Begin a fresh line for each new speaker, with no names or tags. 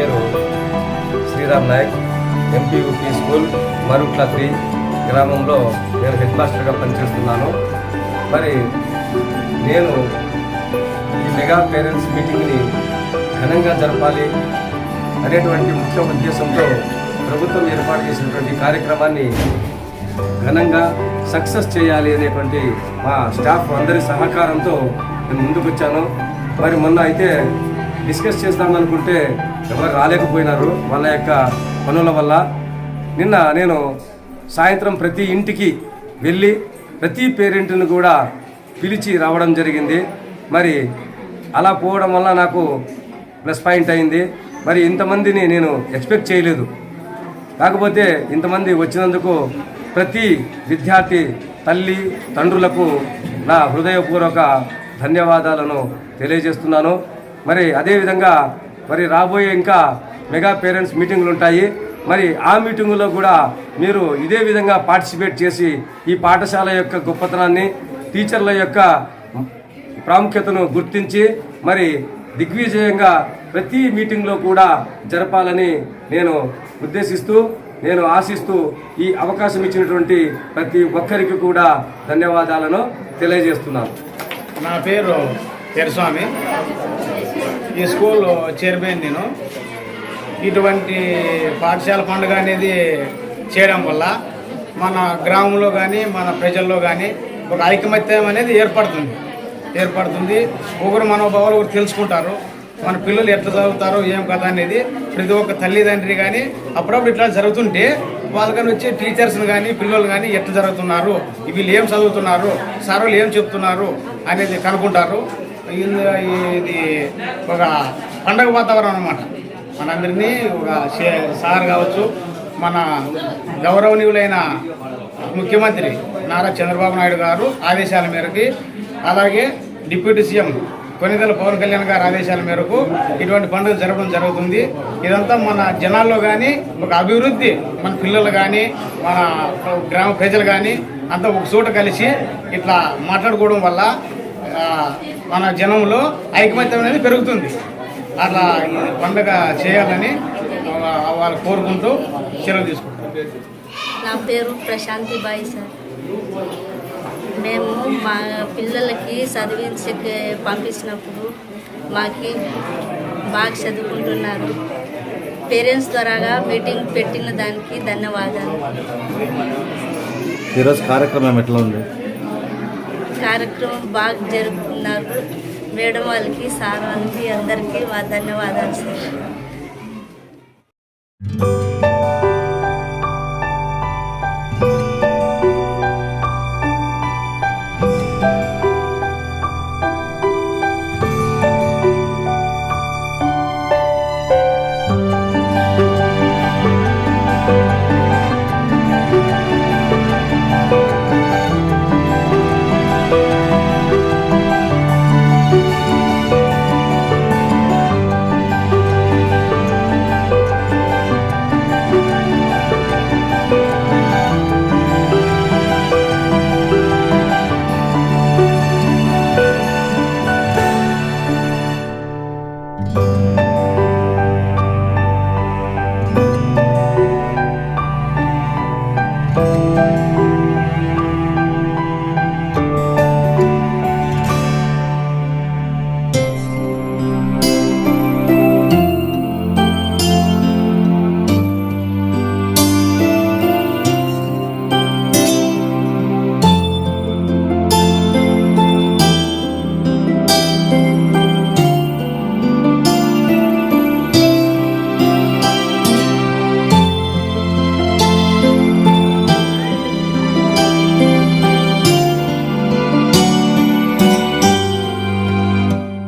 పేరు Sriram Nayak MPUP school Marutla three గ్రామంలో నేను హెడ్ మాస్టర్గా పనిచేస్తున్నాను. మరి నేను ఈ మెగా పేరెంట్స్ మీటింగ్ని ఘనంగా జరపాలి అనేటువంటి ముఖ్య ఉద్దేశంతో ప్రభుత్వం ఏర్పాటు చేసినటువంటి కార్యక్రమాన్ని ఘనంగా సక్సెస్ చేయాలి అనేటువంటి మా స్టాఫ్ అందరి సహకారంతో నేను ముందుకు వచ్చాను మరి మొన్న అయితే డిస్కస్ చేద్దామనుకుంటే ఎవరు రాలేకపోయినారు వాళ్ళ యొక్క పనుల వల్ల. నిన్న నేను సాయంత్రం ప్రతి ఇంటికి వెళ్ళి ప్రతి పేరెంట్ని కూడా పిలిచి రావడం జరిగింది. మరి అలా పోవడం వల్ల నాకు ప్లస్ పాయింట్ అయింది. మరి ఇంతమందిని నేను ఎక్స్పెక్ట్ చేయలేదు. కాకపోతే ఇంతమంది వచ్చినందుకు ప్రతి విద్యార్థి తల్లి తండ్రులకు నా హృదయపూర్వక ధన్యవాదాలను తెలియజేస్తున్నాను. మరి అదేవిధంగా మరి రాబోయే ఇంకా మెగా పేరెంట్స్ మీటింగులు ఉంటాయి. మరి ఆ మీటింగులో కూడా మీరు ఇదే విధంగా పార్టిసిపేట్ చేసి ఈ పాఠశాల యొక్క గొప్పతనాన్ని టీచర్ల యొక్క ప్రాముఖ్యతను గుర్తించి మరి దిగ్విజయంగా ప్రతి మీటింగ్లో కూడా జరపాలని నేను ఉద్దేశిస్తూ నేను ఆశిస్తూ ఈ అవకాశం ఇచ్చినటువంటి ప్రతి ఒక్కరికి కూడా ధన్యవాదాలను తెలియజేస్తున్నాను.
నా పేరు తెరస్వామి ఈ స్కూల్ చైర్మన్ నేను. ఇటువంటి పాఠశాల పండుగ అనేది చేయడం వల్ల మన గ్రామంలో కానీ మన ప్రజల్లో కానీ ఒక ఐకమత్యం అనేది ఏర్పడుతుంది. ఏర్పడుతుంది. ఒకరు మనోభావాలు ఒకరు తెలుసుకుంటారు. మన పిల్లలు ఎట్లా చదువుతారో ఏం కదా అనేది ప్రతి ఒక్క తల్లిదండ్రి కానీ అప్పుడప్పుడు ఇట్లా జరుగుతుంటే వాళ్ళకని వచ్చే టీచర్స్ని కానీ పిల్లలు కానీ ఎట్లా జరుగుతున్నారు వీళ్ళు ఏం చదువుతున్నారు సార్ వాళ్ళు ఏం చెప్తున్నారు అనేది కనుక్కుంటారు. ఇది ఇది ఒక పండగ వాతావరణం అనమాట మనందరినీ ఒక సార్ కావచ్చు మన గౌరవనీయులైన ముఖ్యమంత్రి నారా చంద్రబాబు నాయుడు గారు ఆదేశాల మేరకి అలాగే డిప్యూటీ సీఎం కొనిదల పవన్ కళ్యాణ్ గారి ఆదేశాల మేరకు ఇటువంటి పండుగ జరపడం జరుగుతుంది. ఇదంతా మన జనాల్లో కానీ ఒక అభివృద్ధి మన పిల్లలు కానీ మన గ్రామ ప్రజలు కానీ అంతా ఒక చోట కలిసి ఇట్లా మాట్లాడుకోవడం వల్ల మన జనంలో ఐకమత్యం అనేది పెరుగుతుంది. అట్లా ఈ పండుగ చేయాలని వాళ్ళు కోరుకుంటూ సెలవు తీసుకుంటారు
నా పేరు ప్రశాంతి బాయ్ సార్. మేము మా పిల్లలకి చదివించి పంపించినప్పుడు మాకి బాగా చదువుకుంటున్నారు. పేరెంట్స్ ద్వారాగా మీటింగ్ పెట్టిన దానికి ధన్యవాదాలు.
ఈరోజు కార్యక్రమం ఎట్లా ఉంది?
కార్యక్రమం బాగా జరుపుకున్నారు. మేడం వాళ్ళకి సార్ వాళ్ళకి అందరికీ మా ధన్యవాదాలు సార్.